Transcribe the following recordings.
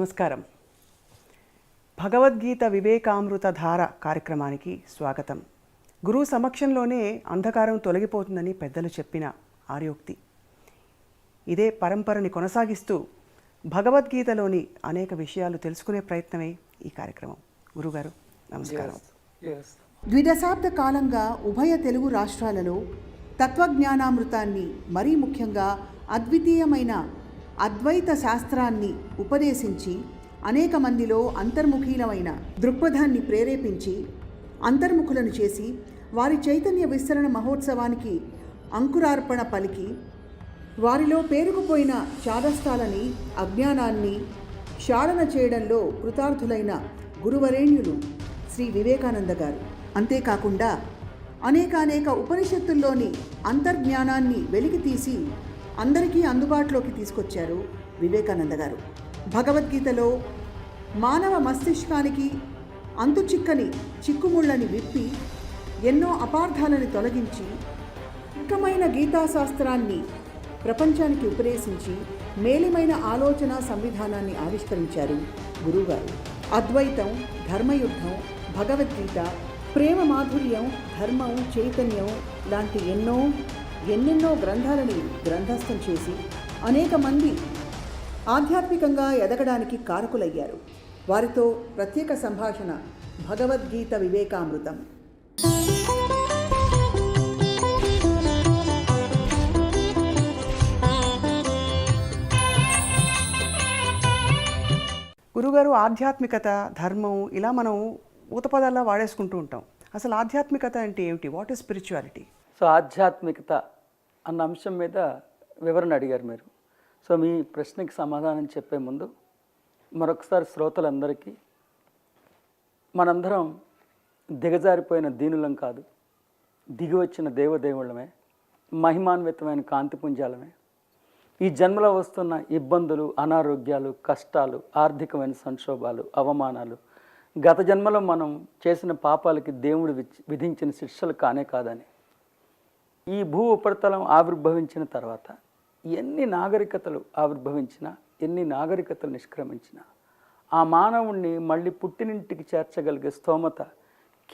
నమస్కారం. భగవద్గీత వివేకామృత ధార కార్యక్రమానికి స్వాగతం. గురువు సమక్షంలోనే అంధకారం తొలగిపోతుందని పెద్దలు చెప్పిన ఆర్యోక్తి. ఇదే పరంపరని కొనసాగిస్తూ భగవద్గీతలోని అనేక విషయాలు తెలుసుకునే ప్రయత్నమే ఈ కార్యక్రమం. గురుగారు నమస్కారం. ద్విదశాబ్ద కాలంగా ఉభయ తెలుగు రాష్ట్రాలలో తత్వజ్ఞానామృతాన్ని మరీ ముఖ్యంగా అద్వితీయమైన అద్వైత శాస్త్రాన్ని ఉపదేశించి అనేక మందిలో అంతర్ముఖీలమైన దృక్పథాన్ని ప్రేరేపించి అంతర్ముఖులను చేసి వారి చైతన్య విస్తరణ మహోత్సవానికి అంకురార్పణ పలికి వారిలో పేరుకుపోయిన చాదస్తాలని అజ్ఞానాన్ని క్షాళన చేయడంలో కృతార్థులైన గురువరేణ్యులు శ్రీ వివేకానంద గారు. అంతేకాకుండా అనేకానేక ఉపనిషత్తుల్లోని అంతర్జ్ఞానాన్ని వెలికి తీసి అందరికీ అందుబాటులోకి తీసుకొచ్చారు వివేకానంద గారు. భగవద్గీతలో మానవ మస్తిష్కానికి అంతుచిక్కని చిక్కుముళ్ళని విప్పి ఎన్నో అపార్థాలను తొలగించి ముఖ్యమైన గీతాశాస్త్రాన్ని ప్రపంచానికి ఉపదేశించి మేలిమైన ఆలోచన సంవిధానాన్ని ఆవిష్కరించారు గురువుగారు. అద్వైతం ధర్మయుద్ధం భగవద్గీత ప్రేమ మాధుర్యం ధర్మం చైతన్యం లాంటి ఎన్నో ఎన్నెన్నో గ్రంథాలని గ్రంథస్థం చేసి అనేక మంది ఆధ్యాత్మికంగా ఎదగడానికి కారకులయ్యారు. వారితో ప్రత్యేక సంభాషణ భగవద్గీత వివేకామృతం. గురుగారు ఆధ్యాత్మికత ధర్మం ఇలా మనం ఊతపదాల్లో వాడేసుకుంటూ ఉంటాం. అసలు ఆధ్యాత్మికత అంటే ఏమిటి? వాట్ ఈస్ స్పిరిచువాలిటీ సో ఆధ్యాత్మికత అన్న అంశం మీద వివరణ అడిగారు మీరు. సో మీ ప్రశ్నకి సమాధానం చెప్పే ముందు మరొకసారి శ్రోతలందరికీ మనందరం దిగజారిపోయిన దీనులం కాదు దిగి వచ్చిన దేవదేవుళ్ళమే మహిమాన్వితమైన కాంతిపుంజాలమే. ఈ జన్మలో వస్తున్న ఇబ్బందులు అనారోగ్యాలు కష్టాలు ఆర్థికమైన సంక్షోభాలు అవమానాలు గత జన్మలో మనం చేసిన పాపాలకి దేవుడు విధించిన శిక్షలు కానే కాదని. ఈ భూ ఉపరితలం ఆవిర్భవించిన తర్వాత ఎన్ని నాగరికతలు ఆవిర్భవించినా ఎన్ని నాగరికతలు నిష్క్రమించినా ఆ మానవుణ్ణి మళ్ళీ పుట్టినింటికి చేర్చగలిగే స్తోమత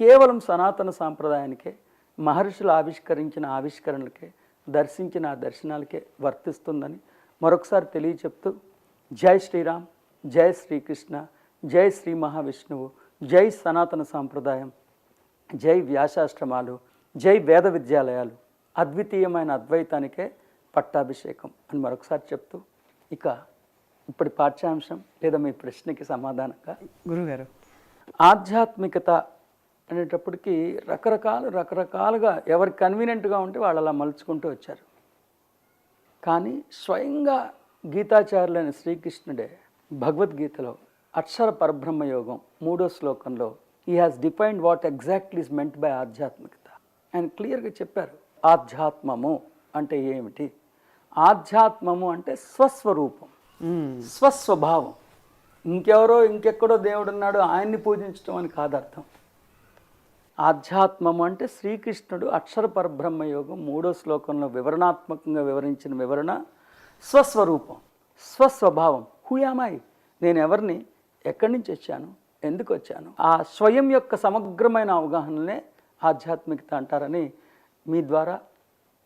కేవలం సనాతన సాంప్రదాయానికే మహర్షులు ఆవిష్కరించిన ఆవిష్కరణలకే దర్శించిన ఆ దర్శనాలకే వర్తిస్తుందని మరొకసారి తెలియచెప్తూ జై శ్రీరామ్ జై శ్రీకృష్ణ జై శ్రీ మహావిష్ణువు జై సనాతన సాంప్రదాయం జై వ్యాసాశ్రమాలు జై వేద విద్యాలయాలు. అద్వితీయమైన అద్వైతానికే పట్టాభిషేకం అని మరొకసారి చెప్తూ ఇక ఇప్పటి పాఠ్యాంశం లేదా మీ ప్రశ్నకి సమాధానంగా గురుగారు. ఆధ్యాత్మికత అనేటప్పటికీ రకరకాలు రకరకాలుగా ఎవరి కన్వీనియంట్గా ఉంటే వాళ్ళు అలా మలుచుకుంటూ వచ్చారు. కానీ స్వయంగా గీతాచార్యులైన శ్రీకృష్ణుడే భగవద్గీతలో అక్షర పరబ్రహ్మ యోగం మూడో శ్లోకంలో ఈ has defined what exactly is meant by ఆధ్యాత్మికత ఆయన క్లియర్గా చెప్పారు. ఆధ్యాత్మము అంటే ఏమిటి? ఆధ్యాత్మము అంటే స్వస్వరూపం స్వస్వభావం. ఇంకెవరో ఇంకెక్కడో దేవుడు ఉన్నాడు ఆయన్ని పూజించడం అని కాదు అర్థం ఆధ్యాత్మము అంటే శ్రీకృష్ణుడు అక్షర పరబ్రహ్మ యోగం మూడో శ్లోకంలో వివరణాత్మకంగా వివరించిన వివరణ స్వస్వరూపం స్వస్వభావం. హుయామాయి నేను ఎవరిని? ఎక్కడి నుంచి వచ్చాను? ఎందుకు వచ్చాను? ఆ స్వయం యొక్క సమగ్రమైన అవగాహననే ఆధ్యాత్మికత అంటారని మీ ద్వారా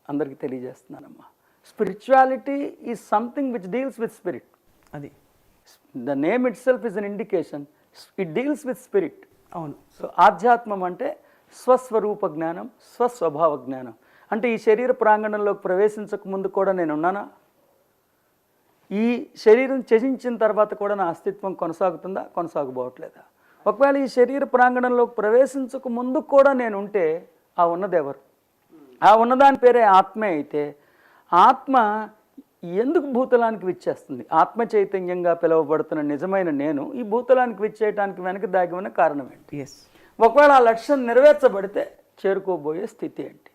అందరికీ తెలియజేస్తున్నానమ్మా. Spirituality is something which deals with spirit అది. The name itself is an indication it deals with spirit అవును. సో ఆధ్యాత్మం అంటే స్వస్వరూప జ్ఞానం స్వస్వభావ జ్ఞానం. అంటే ఈ శరీర ప్రాంగణంలోకి ప్రవేశించక ముందు కూడా నేను ఉన్నానా? ఈ శరీరం త్యజించిన తర్వాత కూడా నా అస్తిత్వం కొనసాగుతుందా? కొనసాగబోవట్లేదా? ఒకవేళ ఈ శరీర ప్రాంగణంలోకి ప్రవేశించక ముందు కూడా నేను ఉంటే ఆ ఉన్నదెవరు ఆ ఉన్నదాని పేరే ఆత్మే అయితే ఆత్మ ఎందుకు భూతలానికి విచ్చేస్తుంది? ఆత్మ చైతన్యంగా పిలువబడుతున్న నిజమైన నేను ఈ భూతలానికి విచ్చేయటానికి వెనక దాగి ఉన్న కారణం ఏంటి? ఎస్ ఒకవేళ ఆ లక్ష్యం నెరవేర్చబడితే చేరుకోబోయే స్థితి ఏంటి?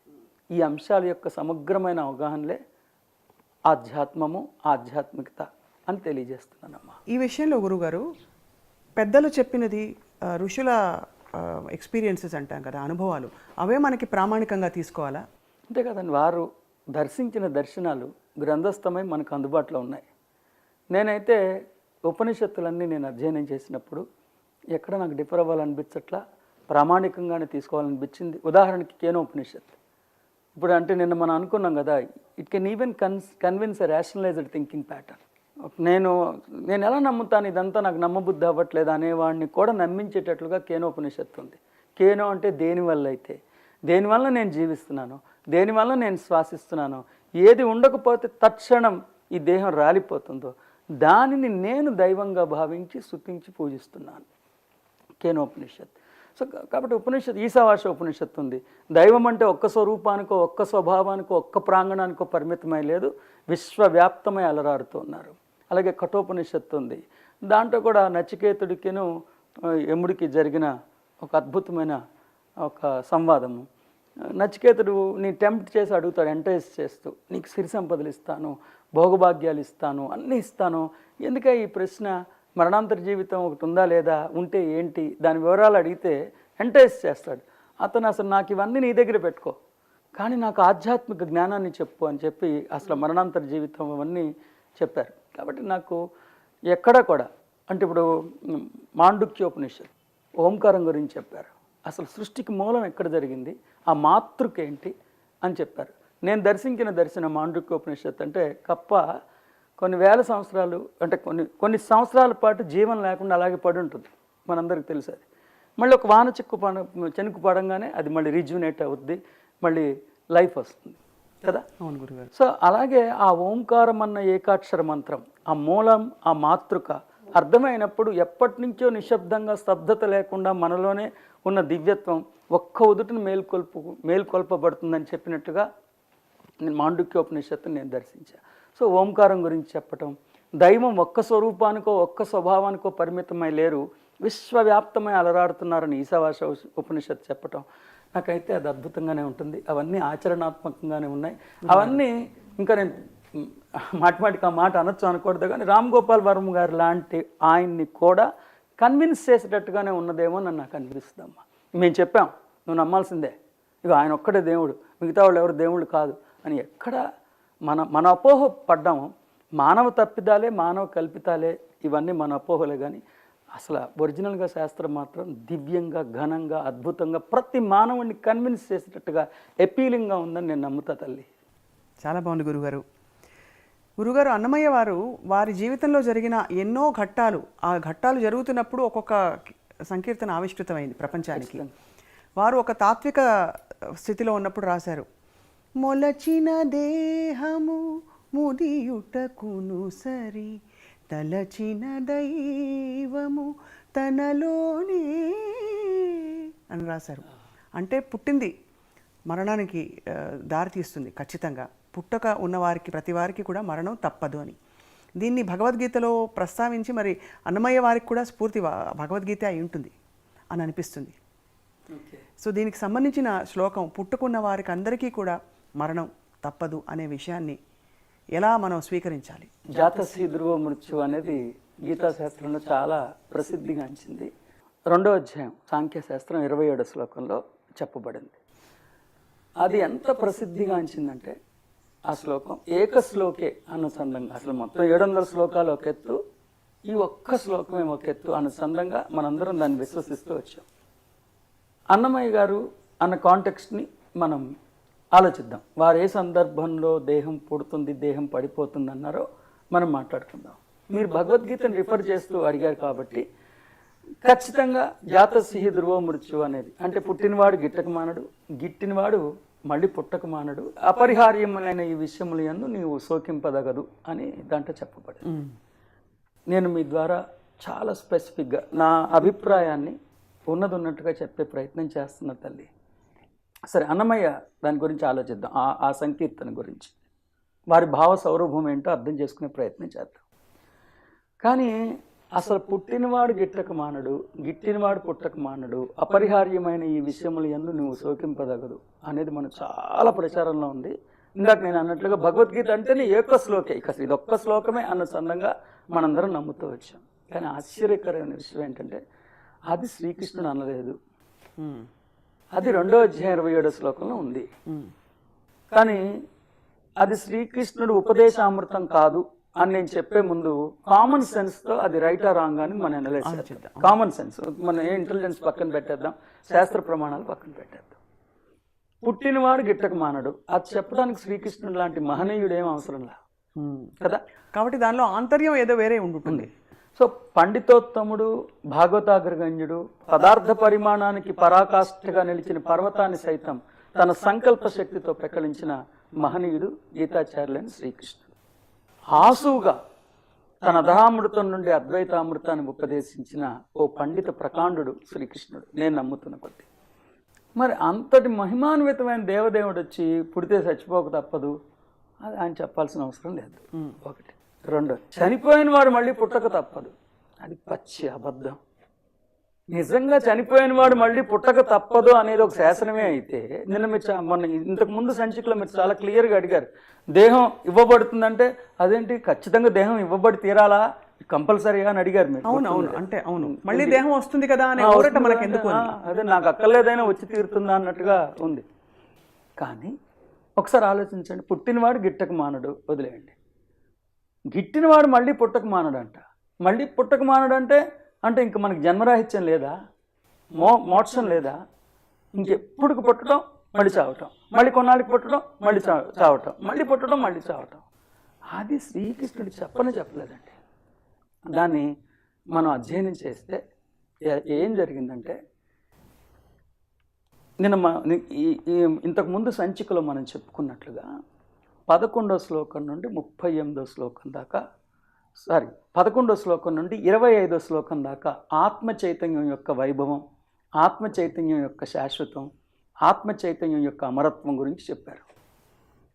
ఈ అంశాల యొక్క సమగ్రమైన అవగాహనలే ఆధ్యాత్మము ఆధ్యాత్మికత అని తెలియజేస్తున్నానమ్మా. ఈ విషయంలో గురుగారు పెద్దలు చెప్పినది ఋషుల ఎక్స్పీరియన్సెస్ అంటాం కదా అనుభవాలు అవే మనకి ప్రామాణికంగా తీసుకోవాలా? అంతే కదండి వారు దర్శించిన దర్శనాలు గ్రంథస్థమై మనకు అందుబాటులో ఉన్నాయి. నేనైతే ఉపనిషత్తులన్నీ నేను అధ్యయనం చేసినప్పుడు ఎక్కడ నాకు డిఫర్ అవ్వాలనిపించట్లా ప్రామాణికంగానే తీసుకోవాలనిపించింది. ఉదాహరణకి కేనో ఉపనిషత్ ఇప్పుడు అంటే నిన్న మనం అనుకున్నాం కదా it can even కన్స్ convince a rationalised thinking pattern నేను నేను ఎలా నమ్ముతాను ఇదంతా నాకు నమ్మబుద్ధి అవ్వట్లేదు అనేవాడిని కూడా నమ్మించేటట్లుగా కేనోపనిషత్తు ఉంది. కేనో అంటే దేనివల్ల అయితే? దేనివల్ల నేను జీవిస్తున్నాను? దేనివల్ల నేను శ్వాసిస్తున్నాను? ఏది ఉండకపోతే తక్షణం ఈ దేహం రాలిపోతుందో దానిని నేను దైవంగా భావించి స్తుతించి పూజిస్తున్నాను. కేనోపనిషత్ సో కాబట్టి ఉపనిషత్ ఈశావాస ఉపనిషత్తు ఉంది. దైవం అంటే ఒక్క స్వరూపానికో ఒక్క స్వభావానికో ఒక్క ప్రాంగణానికో పరిమితమై లేదు. విశ్వవ్యాప్తమై అలరారుతూ ఉన్నారు. అలాగే కఠోపనిషత్తు ఉంది. దాంట్లో కూడా నచికేతుడికిను యముడికి జరిగిన ఒక అద్భుతమైన ఒక సంవాదము. నచికేతుడు నీ టెంప్ట్ చేసి అడుగుతాడు ఎంటైజ్ చేస్తూ నీకు సిరి సంపదలు ఇస్తాను భోగభాగ్యాలు ఇస్తాను అన్నీ ఇస్తాను. ఎందుకే ఈ ప్రశ్న? మరణాంతర జీవితం ఒకటి ఉందా లేదా? ఉంటే ఏంటి? దాని వివరాలు అడిగితే ఎంటైజ్ చేస్తాడు. అతను అసలు నాకు ఇవన్నీ నీ దగ్గర పెట్టుకో. కానీ నాకు ఆధ్యాత్మిక జ్ఞానాన్ని చెప్పు అని చెప్పి అసలు మరణాంతర జీవితం అవన్నీ చెప్పారు. కాబట్టి నాకు ఎక్కడ కూడా అంటే ఇప్పుడు మాండుక్యోపనిషత్ ఓంకారం గురించి చెప్పారు. అసలు సృష్టికి మూలం ఎక్కడ జరిగింది ఆ మాతృక ఏంటి అని చెప్పారు. నేను దర్శించిన దర్శనం మాండుక్యోపనిషత్ అంటే కప్ప కొన్ని వేల సంవత్సరాలు అంటే కొన్ని కొన్ని సంవత్సరాల పాటు జీవం లేకుండా అలాగే పడి ఉంటుంది. మనందరికీ తెలుసు అది. మళ్ళీ ఒక వాన చిక్కు పడ చెనుకు పడంగానే అది మళ్ళీ రిజ్యునేట్ అవుద్ది మళ్ళీ లైఫ్ వస్తుంది. కదా? అవును గురుగారు. సో అలాగే ఆ ఓంకారం అన్న ఏకాక్షర మంత్రం ఆ మూలం ఆ మాతృక అర్థమైనప్పుడు ఎప్పటి నుంచో నిశ్శబ్దంగా స్తబ్దత లేకుండా మనలోనే ఉన్న దివ్యత్వం ఒక్క ఉదుటిని మేల్కొల్పు మేల్కొల్పబడుతుందని చెప్పినట్టుగా నేను మాండుక్యోపనిషత్తు నేను దర్శించా. సో ఓంకారం గురించి చెప్పటం దైవం ఒక్క స్వరూపానికో ఒక్క స్వభావానికో పరిమితమై లేరు విశ్వవ్యాప్తమై అలరాడుతున్నారని ఈశావాస ఉపనిషత్తు చెప్పటం నాకైతే అది అద్భుతంగానే ఉంటుంది. అవన్నీ ఆచరణాత్మకంగానే ఉన్నాయి. అవన్నీ ఇంకా నేను మాటిమాటికి ఆ మాట అనొచ్చు అనకూడదు కానీ రామ్ గోపాల్ వర్మ గారు లాంటి ఆయన్ని కూడా కన్విన్స్ చేసేటట్టుగానే ఉన్నదేమో నన్ను నాకు అనిపిస్తుందమ్మా. మేము చెప్పాం నువ్వు నమ్మాల్సిందే. ఇక ఆయన ఒక్కడే దేవుడు. మిగతా వాళ్ళు ఎవరు దేవుళ్ళు కాదు. అని ఎక్కడ మన మన అపోహ పడ్డాము. మానవ తప్పిదాలే మానవ కల్పితాలే ఇవన్నీ మన అపోహలే కానీ అసలు ఒరిజినల్గా శాస్త్రం మాత్రం దివ్యంగా ఘనంగా అద్భుతంగా ప్రతి మానవుడిని కన్విన్స్ చేసేటట్టుగా ఎపీలింగ్గా ఉందని నేను నమ్ముతా తల్లి. చాలా బాగుంది గురుగారు. గురుగారు అన్నమయ్య వారు వారి జీవితంలో జరిగిన ఎన్నో ఘట్టాలు ఆ ఘట్టాలు జరుగుతున్నప్పుడు ఒక్కొక్క సంకీర్తన ఆవిష్కృతమైంది ప్రపంచానికి. వారు ఒక తాత్విక స్థితిలో ఉన్నప్పుడు రాశారు. మొలచిన దేహము ముదియుటకును సరి తలచిన దైవము తనలోనే అని రాశారు. అంటే పుట్టింది. మరణానికి దారితీస్తుంది ఖచ్చితంగా. పుట్టక ఉన్నవారికి ప్రతి వారికి కూడా మరణం తప్పదు అని. దీన్ని భగవద్గీతలో ప్రస్తావించి మరి అన్నమయ్య వారికి కూడా స్ఫూర్తి భగవద్గీత అయి ఉంటుంది అని అనిపిస్తుంది. సో దీనికి సంబంధించిన శ్లోకం పుట్టుకున్న వారికి అందరికీ కూడా మరణం తప్పదు అనే విషయాన్ని ఎలా మనం స్వీకరించాలి? జాతస్య ధ్రువ మృత్యు అనేది గీతాశాస్త్రంలో చాలా ప్రసిద్ధిగాంచింది రెండో అధ్యాయం సాంఖ్యశాస్త్రం ఇరవై ఏడో శ్లోకంలో చెప్పబడింది. అది ఎంత ప్రసిద్ధిగాంచిందంటే ఆ శ్లోకం ఏక శ్లోకే అనుసంధంగా అసలు మొత్తం ఏడు వందల శ్లోకాలు ఒక ఎత్తు ఈ ఒక్క శ్లోకమే ఒక ఎత్తు అనుసంధంగా మనందరం దాన్ని విశ్వసిస్తూ వచ్చాం. అన్నమయ్య గారు అన్న కాంటెక్స్ట్ని మనం ఆలోచిద్దాం. వారు ఏ సందర్భంలో దేహం పుడుతుంది దేహం పడిపోతుంది అన్నారో మనం మాట్లాడుకుందాం. మీరు భగవద్గీతను రిఫర్ చేస్తూ అడిగారు కాబట్టి ఖచ్చితంగా జాతసిహి ధ్రువ మృత్యు అనేది అంటే పుట్టినవాడు గిట్టక మానడు గిట్టినవాడు మళ్ళీ పుట్టక మానడు అపరిహార్యములైన ఈ విషయములు యందు నీవు శోకింపదగదు అని దాంట్లో చెప్పబడింది. నేను మీ ద్వారా చాలా స్పెసిఫిక్గా నా అభిప్రాయాన్ని ఉన్నది ఉన్నట్టుగా చెప్పే ప్రయత్నం చేస్తున్న తల్లి. సరే అన్నమయ్య దాని గురించి ఆలోచిద్దాం. ఆ ఆ సంకీర్తన గురించి. వారి భావ సౌరభం ఏంటో అర్థం చేసుకునే ప్రయత్నం చేద్దాం. కానీ అసలు పుట్టినవాడు గిట్టక మానడు గిట్టినవాడు పుట్టక మానడు అపరిహార్యమైన ఈ విషయములు ఎందు నువ్వు శోకింపదగదు అనేది మనం చాలా ప్రచారంలో ఉంది. ఇందాక నేను అన్నట్లుగా భగవద్గీత అంటేనే ఏక శ్లోకే. ఇక ఇది ఒక్క శ్లోకమే అన్న సందంగా మనందరం నమ్ముతూ వచ్చాం. కానీ ఆశ్చర్యకరమైన విషయం ఏంటంటే అది శ్రీకృష్ణుడు అనలేదు. అది రెండో అధ్యాయం ఇరవై ఏడో శ్లోకంలో ఉంది. కానీ అది శ్రీకృష్ణుడు ఉపదేశామృతం కాదు అని నేను చెప్పే ముందు కామన్ సెన్స్తో అది రైటా రాంగ్ అని మనం అనలైజ్ చేద్దాం. కామన్ సెన్స్ మన ఇంటెలిజెన్స్ పక్కన పెట్టేద్దాం? శాస్త్ర ప్రమాణాలు పక్కన పెట్టేద్దాం. పుట్టినవాడు గిట్టక మానడు. అది చెప్పడానికి శ్రీకృష్ణుడు లాంటి మహనీయుడు ఏం అవసరంలా కదా? కాబట్టి దానిలో ఆంతర్యం ఏదో వేరే ఉండుంటుంది. సో పండితోత్తముడు భాగవతాగ్రగణ్యుడు పదార్థ పరిమాణానికి పరాకాష్ఠగా నిలిచిన పర్వతాన్ని సైతం తన సంకల్ప శక్తితో ప్రకటించిన మహనీయుడు గీతాచార్యులైన శ్రీకృష్ణుడు. ఆసువుగా తన అధరామృతం నుండి అద్వైతామృతాన్ని ఉపదేశించిన ఓ పండిత ప్రకాండుడు శ్రీకృష్ణుడు. నేను నమ్ముతున్న కొద్దీ. మరి అంతటి మహిమాన్వితమైన దేవదేవుడు వచ్చి పుడితే చచ్చిపోక తప్పదు? అది ఆయన చెప్పాల్సిన అవసరం లేదు. ఒకటి. రెండు. చనిపోయిన వాడు మళ్ళీ పుట్టక తప్పదు. అది పచ్చి అబద్ధం. నిజంగా చనిపోయిన వాడు మళ్ళీ పుట్టక తప్పదు అనేది ఒక శాసనమే అయితే నిన్న మీరు మొన్న ఇంతకు ముందు సంచికలో మీరు చాలా క్లియర్గా అడిగారు. దేహం ఇవ్వబడుతుందంటే అదేంటి? ఖచ్చితంగా దేహం ఇవ్వబడి తీరాలా? కంపల్సరీగా అని అడిగారు మీరు. అవును అవును. అంటే అవును. మళ్ళీ దేహం వస్తుంది కదా అనే ఊరట మనకి ఎందుకు అదే నాకు అక్కర్లేదైనా వచ్చి తీరుతుందా అన్నట్టుగా ఉంది. కానీ ఒకసారి ఆలోచించండి. పుట్టినవాడు గిట్టక మానడు. వదిలేయండి. గిట్టినవాడు మళ్ళీ పుట్టక మానడంట. మళ్ళీ పుట్టక మానడంటే అంటే ఇంక మనకి జన్మరాహిత్యం లేదా? మో మోక్షం లేదా? ఇంకెప్పుడు పుట్టడం? మళ్ళీ చావటం. మళ్ళీ కొన్నాళ్ళకి పుట్టడం? మళ్ళీ చా చావటం. మళ్ళీ పుట్టడం? మళ్ళీ చావటం. అది శ్రీకృష్ణుడు చెప్పని చెప్పలేదండి. దాన్ని మనం అధ్యయనం చేస్తే ఏ- ఏం జరిగిందంటే నిన్న మా ఈ ఇంతకుముందు సంచికలో మనం చెప్పుకున్నట్లుగా పదకొండో శ్లోకం నుండి ముప్పై ఎనిమిదో శ్లోకం దాకా సారీ పదకొండో శ్లోకం నుండి ఇరవై ఐదో శ్లోకం దాకా ఆత్మ చైతన్యం యొక్క వైభవం ఆత్మ చైతన్యం యొక్క శాశ్వతం ఆత్మ చైతన్యం యొక్క అమరత్వం గురించి చెప్పారు.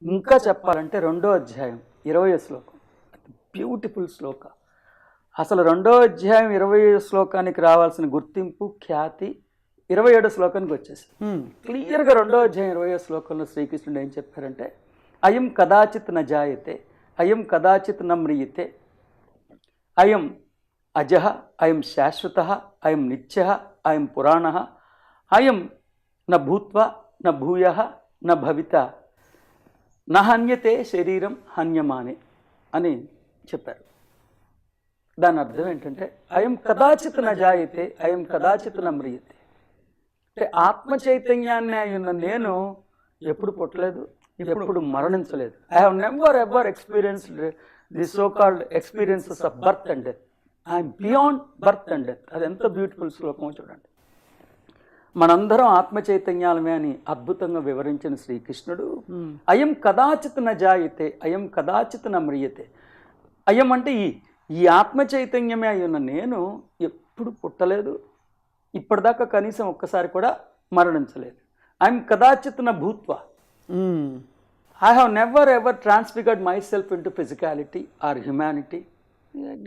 ఇంకా చెప్పాలంటే రెండో అధ్యాయం ఇరవై శ్లోకం. బ్యూటిఫుల్ శ్లోక. అసలు రెండో అధ్యాయం ఇరవై శ్లోకానికి రావాల్సిన గుర్తింపు ఖ్యాతి ఇరవై ఏడో శ్లోకానికి వచ్చేసి. క్లియర్గా రెండో అధ్యాయం ఇరవై శ్లోకంలో శ్రీకృష్ణుడు ఏం చెప్పారంటే అయం కదాచిత్ న జాయతే అయం కదాచిత్ న మ్రియతే అయం అజః అయం శాశ్వత అయం నిత్య అయం పురాణ అయం న భూత్వ న భూయ న భవిత. న హన్యతే శరీరం హన్యమానే అని చెప్పారు. దాని అర్థం ఏంటంటే అయం కదాచిత్ న జాయతే అయం కదాచిత్ న మ్రియతే. అంటే ఆత్మ చైతన్యాన్ని అయి ఉన్న నేను ఎప్పుడు పుట్టలేదు. ఎప్పుడు మరణించలేదు. I have never ever experienced the so called experiences of birth and death I'm beyond birth and death అది ఎంత బ్యూటిఫుల్ శ్లోకమో చూడండి. మనందరం ఆత్మ చైతన్యాలమే అని అద్భుతంగా వివరించిన శ్రీకృష్ణుడు. అయం కదాచిత్ న జాయతే అయం కదాచిత్ న మ్రియతే. అయం అంటే ఈ ఈ ఆత్మ చైతన్యమే అయి ఉన్న నేను ఎప్పుడు పుట్టలేదు. ఇప్పటిదాకా కనీసం ఒక్కసారి కూడా మరణించలేదు. ఐఎమ్ కదాచిత్ న భూత్వ. I have never ever transfigured my self into physicality or humanity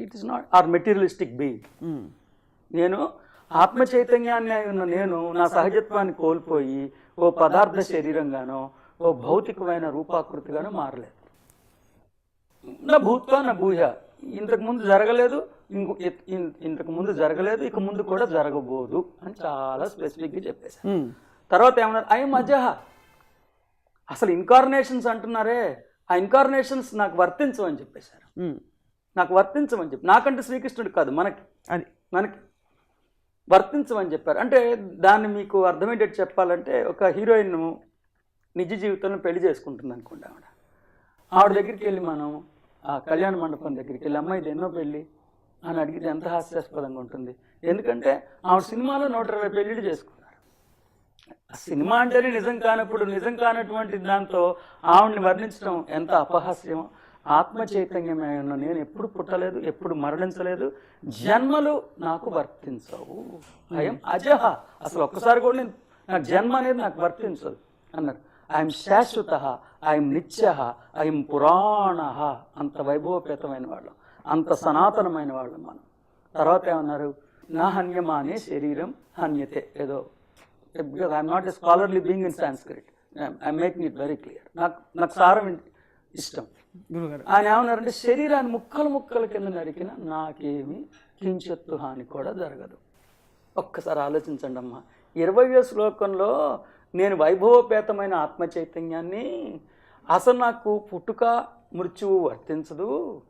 it is not our materialistic being. నేను ఆత్మ చైతన్యాన్ని అయి ఉన్న నేను నా సహజత్వాన్ని కోల్పోయి ఓ పదార్థ శరీరంగానో ఓ భౌతికమైన రూపాకృతిగానో మారలేదు. నా భూత్వ నా భూయ. ఇంతకు ముందు జరగలేదు ఇంకో ఇంతకు ముందు జరగలేదు ఇక ముందు కూడా జరగబోదు అని చాలా స్పెసిఫిక్గా చెప్పేశారు. హ్మ్. తర్వాత ఏమన్నారు? ఐ మజహ. అసలు ఇన్కార్నేషన్స్ అంటున్నారే ఆ ఇన్కార్నేషన్స్ నాకు వర్తించవని చెప్పేశారు. నాకు వర్తించమని చెప్పి నాకంటే శ్రీకృష్ణుడు కాదు మనకి. అది. మనకి. వర్తించమని చెప్పారు. అంటే దాన్ని మీకు అర్థమయ్యేటట్టు చెప్పాలంటే ఒక హీరోయిన్ నిజ జీవితంలో పెళ్ళి చేసుకుంటుంది అనుకోండి ఆవిడ. ఆవిడ దగ్గరికి వెళ్ళి మనం ఆ కళ్యాణ మండపం దగ్గరికి వెళ్ళి అమ్మాయిది ఎన్నో పెళ్ళి అని అడిగితే ఎంత హాస్యాస్పదంగా ఉంటుంది. ఎందుకంటే ఆవిడ సినిమాలో నూట ఇరవై పెళ్ళిళ్ళు సినిమా అంటేనే నిజం కానప్పుడు నిజం కానటువంటి దాంతో ఆవిడ్ని వర్ణించడం ఎంత అపహాస్యం ఆత్మ చైతన్యమే ఉన్న నేను ఎప్పుడు పుట్టలేదు ఎప్పుడు మరణించలేదు. జన్మలు నాకు వర్తించవు. ఐఎమ్ అజహ. అసలు ఒక్కసారి కూడా నేను నాకు జన్మ అనేది నాకు వర్తించదు అన్నారు. ఐఎమ్ శాశ్వత ఐఎమ్ నిత్య ఐఎమ్ పురాణ. అంత వైభవపేతమైన వాళ్ళం. అంత సనాతనమైన వాళ్ళం మనం. తర్వాత ఏమన్నారు? నా హన్యమానే శరీరం హన్యతే. ఏదో because I'm not a scholarly being in Sanskrit I'm making it very clear నాకు నాకు సారం ఇష్టం. గురుగారు. ఆయన ఏమన్నారంటే శరీరాన్ని ముక్కలు ముక్కల కింద నరికిన నాకేమి కించెత్తు హాని కూడా జరగదు. ఒక్కసారి ఆలోచించండి అమ్మా. ఇరవయో శ్లోకంలో నేను వైభవపేతమైన ఆత్మ చైతన్యాన్ని అసలు నాకు పుట్టుక మృత్యువు వర్తించదు.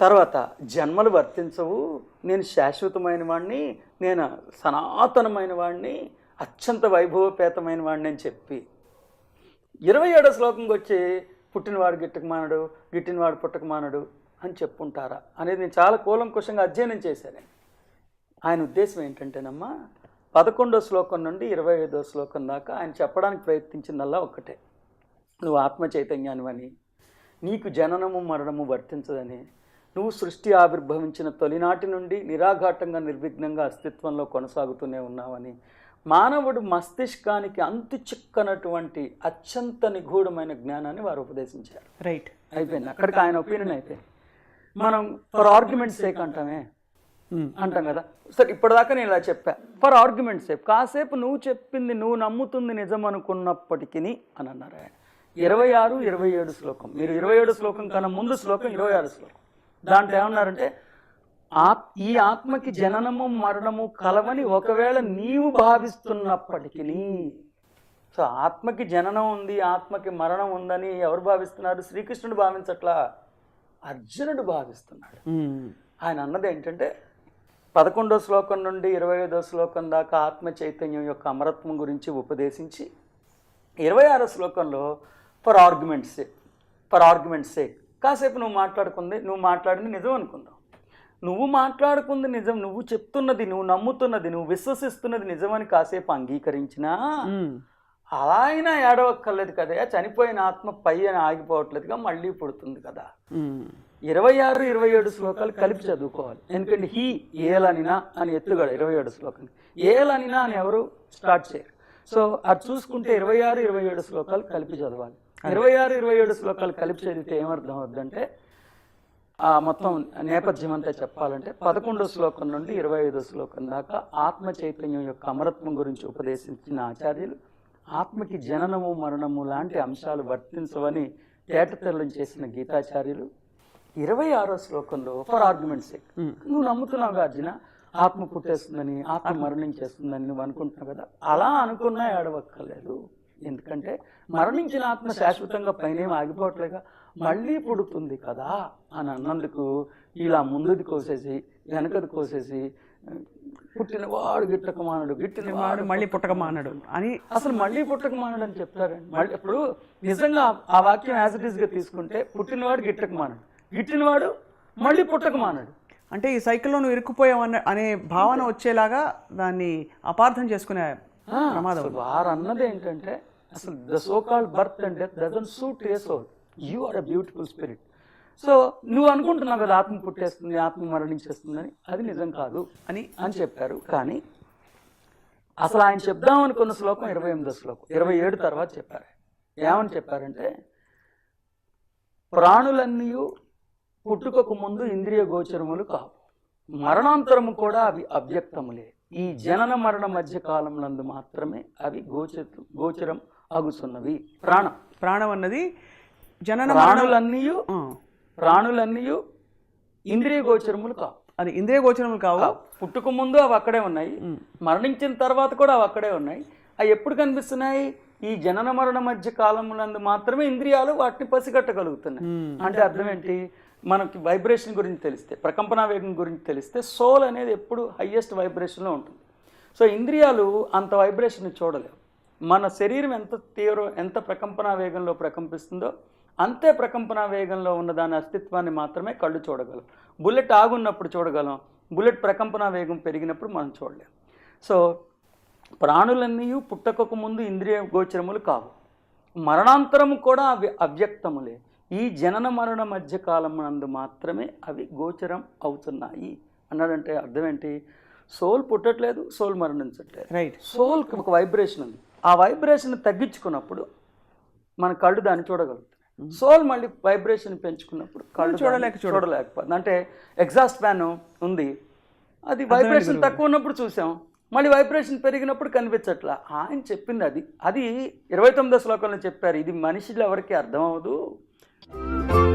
తర్వాత జన్మలు వర్తించవు. నేను శాశ్వతమైన వాడిని నేను సనాతనమైన వాడిని అత్యంత వైభవపేతమైన వాడిని అని చెప్పి. ఇరవై ఏడో శ్లోకంకి వచ్చి పుట్టినవాడు గిట్టకమానడు గిట్టినవాడు పుట్టక మానడు అని చెప్పుంటారా? అనేది నేను చాలా కూలంకుషంగా అధ్యయనం చేశాను. ఆయన ఉద్దేశం ఏంటంటేనమ్మా పదకొండో శ్లోకం నుండి ఇరవై ఐదో శ్లోకం దాకా ఆయన చెప్పడానికి ప్రయత్నించిందల్లా ఒక్కటే. నువ్వు ఆత్మ చైతన్యానివని నీకు జననము మరణము వర్తించదని నువ్వు సృష్టి ఆవిర్భవించిన తొలినాటి నుండి నిరాఘాటంగా నిర్విఘ్నంగా అస్తిత్వంలో కొనసాగుతూనే ఉన్నావని మానవుడు మస్తిష్కానికి అంతు చిక్కనటువంటి అత్యంత నిగూఢమైన జ్ఞానాన్ని వారు ఉపదేశించారు. రైట్ అయిపోయింది. అక్కడికి ఆయన ఒపీనియన్ అయిపోయింది. మనం ఫర్ ఆర్గ్యుమెంట్ సేక్ అంటామే. అంటాం కదా. సరే ఇప్పటిదాకా నేను ఇలా చెప్పా. ఫర్ ఆర్గ్యుమెంట్ సేపు కాసేపు నువ్వు చెప్పింది నువ్వు నమ్ముతుంది నిజం అనుకున్నప్పటికీ అని అన్నారు ఆయన. ఇరవై ఆరు ఇరవై ఏడు శ్లోకం. మీరు ఇరవై ఏడు శ్లోకం కన్నా ముందు శ్లోకం ఇరవై ఆరు శ్లోకం. దాంట్లో ఏమన్నారంటే ఆత్ ఈ ఆత్మకి జననము మరణము కలవని ఒకవేళ నీవు భావిస్తున్నప్పటికీ సో ఆత్మకి జననం ఉంది ఆత్మకి మరణం ఉందని ఎవరు భావిస్తున్నారు? శ్రీకృష్ణుడు భావించట్లా? అర్జునుడు భావిస్తున్నాడు. ఆయన అన్నది ఏంటంటే పదకొండో శ్లోకం నుండి ఇరవై ఐదో శ్లోకం దాకా ఆత్మ చైతన్యం యొక్క అమరత్వం గురించి ఉపదేశించి ఇరవై ఆరో శ్లోకంలో for argument sake for argument sake కాసేపు నువ్వు మాట్లాడుకుంది నువ్వు మాట్లాడింది నిజం అనుకుందాం. నువ్వు మాట్లాడుకుంది నిజం నువ్వు చెప్తున్నది నువ్వు నమ్ముతున్నది నువ్వు విశ్వసిస్తున్నది నిజమని కాసేపు అంగీకరించినా అలా అయినా ఏడవక్కర్లేదు కదా చనిపోయిన ఆత్మ పై అని ఆగిపోవట్లేదుగా మళ్ళీ పుడుతుంది కదా. ఇరవై ఆరు ఇరవై ఏడు శ్లోకాలు కలిపి చదువుకోవాలి. ఎందుకంటే హీ ఏలనినా అని ఎత్తుగాడు ఇరవై ఏడు శ్లోకం ఏలనినా అని ఎవరు? స్టార్ట్ చేయరు. సో అది చూసుకుంటే ఇరవై ఆరు ఇరవై ఏడు శ్లోకాలు కలిపి చదవాలి. ఇరవై ఆరు ఇరవై ఏడు శ్లోకాలు కలిపి చదివితే ఏమర్థం అవుద్దంటే ఆ మొత్తం నేపథ్యం అంతా చెప్పాలంటే పదకొండో శ్లోకం నుండి ఇరవై ఐదో శ్లోకం దాకా ఆత్మ చైతన్యం యొక్క అమరత్వం గురించి ఉపదేశించిన ఆచార్యులు ఆత్మకి జననము మరణము లాంటి అంశాలు వర్తించవని తేటతెల్లం చేసిన గీతాచార్యులు ఇరవై ఆరో శ్లోకంలో ఫర్ ఆర్గ్యుమెంట్ సేక్ నువ్వు నమ్ముతున్నావు అర్జున ఆత్మ పుట్టేస్తుందని ఆత్మ. మరణించేస్తుందని నువ్వు అనుకుంటున్నావు కదా? అలా అనుకున్నా ఏడవక్కర్లేదు. ఎందుకంటే మరణించిన ఆత్మ శాశ్వతంగా పైన ఆగిపోవట్లేగా? మళ్ళీ పుడుతుంది కదా అని అన్నందుకు ఇలా ముందుది కోసేసి వెనకది కోసేసి పుట్టినవాడు గిట్టక మానడు గిట్టిన వాడు మళ్ళీ పుట్టక మానడు అని అసలు మళ్ళీ పుట్టక మానడు అని చెప్తారండి. మళ్ళీ ఇప్పుడు నిజంగా ఆ వాక్యం యాజ్ ఇట్గా తీసుకుంటే పుట్టినవాడు గిట్టక మానడు గిట్టినవాడు మళ్ళీ పుట్టక మానడు అంటే ఈ సైకిల్లో నువ్వు ఇరుక్కుపోయావు అనే భావన వచ్చేలాగా దాన్ని అపార్థం చేసుకునే అసలు వారు అన్నది ఏంటంటే అసలు the so called birth and death doesn't suit a soul you are a beautiful spirit so నువ్వు అనుకుంటున్నావు కదా ఆత్మ పుట్టేస్తుంది ఆత్మ మరణించేస్తుందని. అది నిజం కాదు అని అని చెప్పారు. కానీ అసలు ఆయన చెప్దాం అనుకున్న శ్లోకం ఇరవై ఎనిమిదో శ్లోకం. ఇరవై ఏడు తర్వాత చెప్పారు. ఏమని చెప్పారంటే ప్రాణులన్నీ పుట్టుకకు ముందు ఇంద్రియ గోచరములు కావు. మరణాంతరము కూడా అవి అవ్యక్తములే. ఈ జనన మరణ మధ్య కాలములందు మాత్రమే అవి గోచర గోచరం అగుతున్నవి ప్రాణం. ప్రాణం అన్నది జనన ప్రాణులన్నీ ప్రాణులన్నీ ఇంద్రియ గోచరములు కావు. అది ఇంద్రియ గోచరములు కావు. పుట్టుక ముందు అవి అక్కడే ఉన్నాయి. మరణించిన తర్వాత కూడా అవి అక్కడే ఉన్నాయి. అవి ఎప్పుడు కనిపిస్తున్నాయి? ఈ జనన మరణ మధ్య కాలములందు మాత్రమే ఇంద్రియాలు వాటిని పసిగట్టగలుగుతున్నాయి. అంటే అర్థం ఏంటి? మనకి వైబ్రేషన్ గురించి తెలిస్తే ప్రకంపన వేగం గురించి తెలిస్తే సోల్ అనేది ఎప్పుడు హయ్యెస్ట్ వైబ్రేషన్లో ఉంటుంది. సో ఇంద్రియాలు అంత వైబ్రేషన్ చూడలేవు. మన శరీరం ఎంత తీవ్ర ఎంత ప్రకంపన వేగంలో ప్రకంపిస్తుందో అంతే ప్రకంపన వేగంలో ఉన్న దాని అస్తిత్వాన్ని మాత్రమే కళ్ళు చూడగలం. బుల్లెట్ ఆగున్నప్పుడు చూడగలం. బుల్లెట్ ప్రకంపన వేగం పెరిగినప్పుడు మనం చూడలేం. సో ప్రాణులన్నీ పుట్టకకు ముందు ఇంద్రియ గోచరములు కావు. మరణాంతరము కూడా అవి అవ్యక్తములే. ఈ జనన మరణ మధ్య కాలమునందు మాత్రమే అవి గోచరం అవుతున్నాయి. అన్నాడంటే అర్థం ఏంటి సోల్ పుట్టట్లేదు సోల్ మరణించట్లేదు. రైట్ సోల్కి ఒక వైబ్రేషన్ ఉంది. ఆ వైబ్రేషన్ తగ్గించుకున్నప్పుడు మన కళ్ళు దాన్ని చూడగలుగుతాయి సోల్ మళ్ళీ వైబ్రేషన్ పెంచుకున్నప్పుడు కళ్ళు చూడలేక చూడలేకపోతుంది. అంటే ఎగ్జాస్ట్ ఫ్యాన్ ఉంది. అది వైబ్రేషన్ తక్కువ ఉన్నప్పుడు చూసాం. మళ్ళీ వైబ్రేషన్ పెరిగినప్పుడు కనిపించట్లా. ఆయన చెప్పింది అది. అది ఇరవై తొమ్మిదో శ్లోకంలో చెప్పారు. ఇది మనిషిలో ఎవరికి అర్థం అవ్వదు